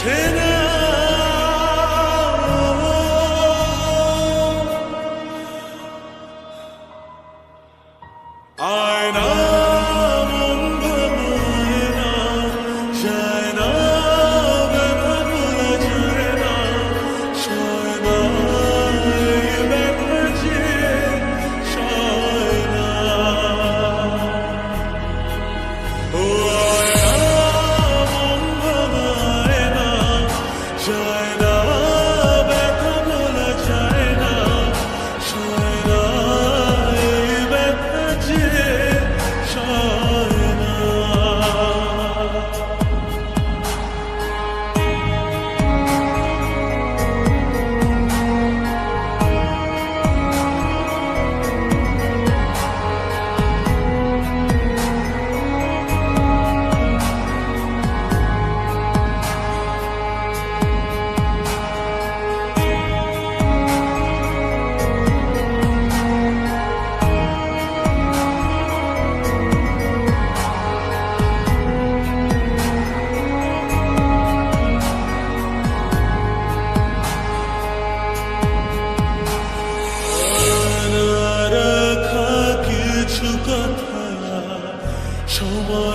Ten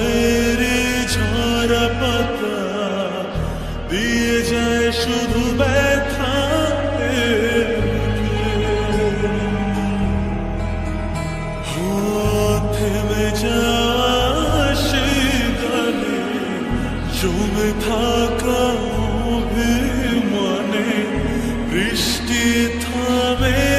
মায়ের ঝরা পাতা দিয়ে যায় শুধু ব্যথা থেমে যাওয়া সে গানে জমে থাকা মনে বৃষ্টি থামে।